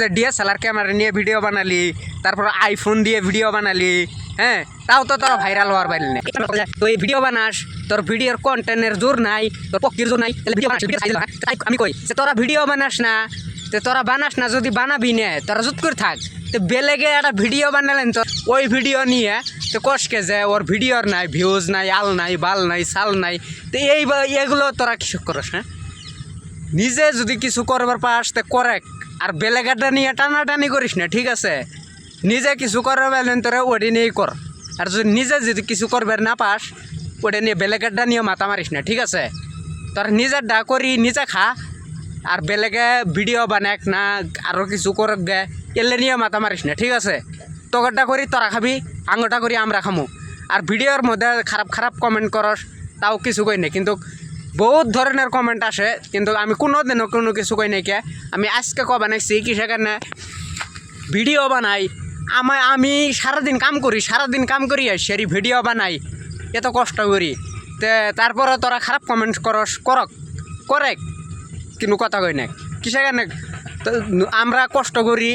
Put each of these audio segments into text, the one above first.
যে DSLR camera নিয়ে video বানালি, তারপর আইফোন দিয়ে ভিডিও বানালি হ্যাঁ? তাও তো তোরা ভাইরাল হওয়ার পারলি না তুই ভিডিও বানাস, তোর ভিডিওর কন্টেন্টের জোর নাই, তোর পক্ষের জোর নাই, তাহলে ভিডিও বানাস আমি কই, যে তোরা ভিডিও বানাস না তো তোরা বানাস না, যদি বানাবি না, তোরা জুত করে থাক। তো বেলেগে একটা ভিডিও বানালেন তো, ওই ভিডিও নিয়ে, তো কষকে যে ওর ভিডিওর নাই ভিউজ নাই, আল নাই, বাল নাই, সাল নাই, তো এই এগুলো তোরা কিছু করস হ্যাঁ? নিজে যদি কিছু করবার পাস, তে করে আর বেলেগাটা নিয়ে টানাটানি করিস না, ঠিক আছে? নিজে কিছু করবার পারলেন তোরা ওটি নিয়েই কর। আর যদি নিজে যদি কিছু করবার না পাস ওটা নিয়ে বেলেগাটা নিয়ে মাথা মারিস না, ঠিক আছে? তোর নিজের ডা করি, নিজে খা। আর বেলেগে ভিডিও বানাক না আরও কিছু করক গে এলে নিয়ে মাথা মারিস না, ঠিক আছে? তগরটা করি, তোরা খাবি আঙটা করি, আমরা খামু। আর ভিডিওর মধ্যে খারাপ খারাপ কমেন্ট করস, তাও কিছু কই না, কিন্তু বহুত ধরনের কমেন্ট আসে, কিন্তু আমি কোনো দিনও কোনো কিছু কই নাই কে। আমি আজকে ক বানাইছি কি সেখানে ভিডিও বানাই। আমার আমি সারাদিন কাম করি, সারাদিন কাম করি সেরি ভিডিও বানাই। এত কষ্ট করি। তে, তারপরে তোরা খারাপ কমেন্ট করস, করক, করেক, কিন্তু কথা কই না কারণে? তো, আমরা কষ্ট করি,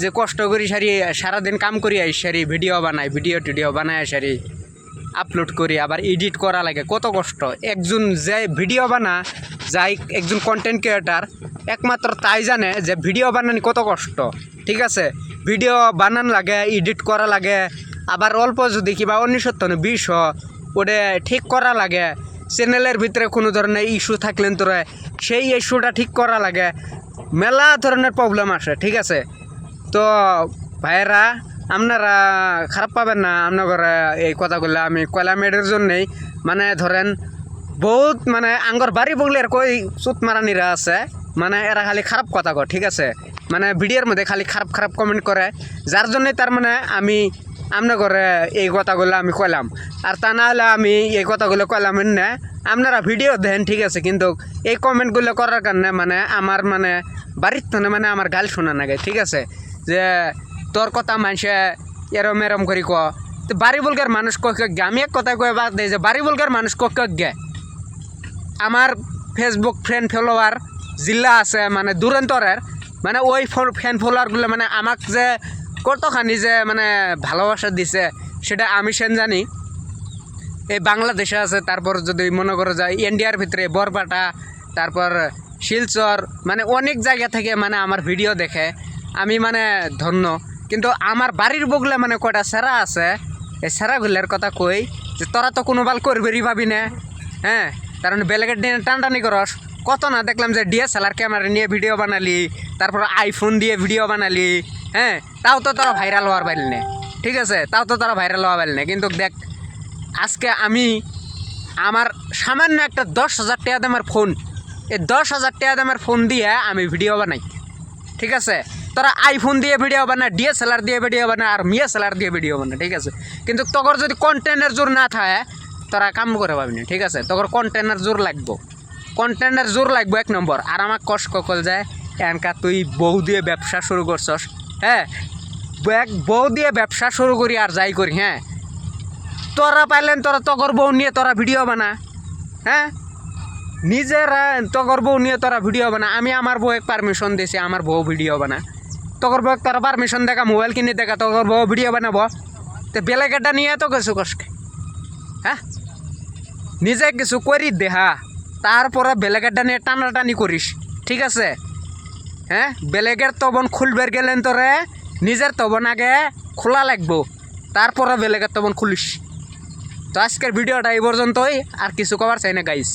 যে কষ্ট করি সারি সারাদিন কাম করি সারি ভিডিও বানাই ভিডিও টিডিও বানাই সারি আপলোড করি, আবার এডিট করা লাগে, কত কষ্ট। একজন যে ভিডিও বানা, যাই একজন কন্টেন্ট ক্রিয়েটার একমাত্র তাই জানে যে ভিডিও বানানি কত কষ্ট, ঠিক আছে? ভিডিও বানান লাগে এডিট করা লাগে, আবার অল্প যদি কিবা উনিশত্ব বিশ ওটা ঠিক করা লাগে। চ্যানেলের ভিতরে কোনো ধরনের ইস্যু থাকলেন তোরা সেই ইস্যুটা ঠিক করা লাগে। মেলা ধরনের প্রবলেম আসে, ঠিক আছে? তো ভাইয়েরা আপনারা খারাপ পাবেন না, আপনার এই কথাগুলো আমি কয়লামেডের জন্যেই মানে ধরেন, বহুত মানে আঙ্গর বাড়ি বগলের কই চুত মারানিরা আছে মানে এরা খালি খারাপ কথা কয়, ঠিক আছে? মানে ভিডিওর মধ্যে খালি খারাপ খারাপ কমেন্ট করে, যার জন্যে তার মানে আমি আপনার ঘরে এই কথাগুলো আমি কইলাম আর তা না হলে আমি এই কথাগুলো কইলাম না আপনারা ভিডিও দেন, ঠিক আছে? কিন্তু এই কমেন্টগুলো করার কারণে মানে আমার মানে বাড়ির তো মানে আমার গাল শোনা নাগে ঠিক আছে? যে তোর কথা মানুষে এরম এরম করি ক। তো বাড়ি বলগার মানুষ কক গে। আমি এক কথা কয়ে বাদ দেয় যে বাড়ি বলগার মানুষ কক গে। আমার ফেসবুক ফ্রেন্ড ফলোয়ার জিল্লা আছে মানে দূরান্তরের মানে ওই ফ্যান ফলোয়ারগুলো মানে আমাক যে কতখানি যে মানে ভালোবাসা দিছে, সেটা আমি সেন জানি। এই বাংলাদেশে আছে, তারপর যদি মনে করো যায় ইন্ডিয়ার ভিতরে বরপাটা তারপর শিলচর মানে অনেক জায়গা থেকে মানে আমার ভিডিও দেখে। আমি মানে ধন্য। কিন্তু আমার বাড়ির বগলে মানে কয়টা সেরা আছে, এই সেরাগুলোর কথা কই যে তোরা তো কোনো বাল করবেরই ভাবি না। হ্যাঁ কারণ বেলেগের দিনে টানটানি করস। কত না দেখলাম যে ডিএসএলআর ক্যামেরা নিয়ে ভিডিও বানালি, তারপর আইফোন দিয়ে ভিডিও বানালি হ্যাঁ তাও তো তোরা ভাইরাল হওয়ার পারলি না। ঠিক আছে? তাও তো তোরা ভাইরাল হওয়া পারলি না। কিন্তু দেখ, আজকে আমি আমার সামান্য একটা দশ হাজার টাকা দামের ফোন এই দশ হাজার টাকা দামের ফোন দিয়ে আমি ভিডিও বানাই। ঠিক আছে? তোরা আইফোন দিয়ে ভিডিও বানা ডিএসএলআর দিয়ে ভিডিও বানা, আর মিএসএলআর দিয়ে ভিডিও বানা, ঠিক আছে? কিন্তু তোর যদি কন্টেন্টের জোর না থাকে, তোরা কাম করে পাবি ঠিক আছে? তোর কন্টেন্টের জোর লাগবো। কন্টেন্টের জোর লাগবো এক নম্বর। আর আমার কষ্ট কল যায়, এনকা তুই বউ দিয়ে ব্যবসা শুরু করছস হ্যাঁ? এক বউ দিয়ে ব্যবসা শুরু করি আর যাই করি হ্যাঁ? তোরা পাইলেন তোরা তগর বউ নিয়ে তোরা ভিডিও বানা হ্যাঁ? নিজেরা তগর বউ নিয়ে তোরা ভিডিও বানা। আমি আমার বউকে পারমিশন দিয়েছি আমার বউ ভিডিও বানা। তগর বউ তোরা পারমিশন দেখা মোবাইল কিনে দেখা তগর বউ ভিডিও বানাবো। তো বেলেগেটা নিয়ে তো কিছু কষ্ট হ্যাঁ? নিজে কিছু করি দেহা তারপরে বেলেগেরটা নিয়ে টানাটানি করিস, ঠিক আছে? হ্যাঁ? বেলেগের তবন খুলবের গেলেন তোরে, নিজের তবন আগে খোলা লাগবো। তারপরে বেলেগের তবন খুলিস। তো আজকের ভিডিওটা এই পর্যন্তই, আর কিছু কবার চাই না গাইস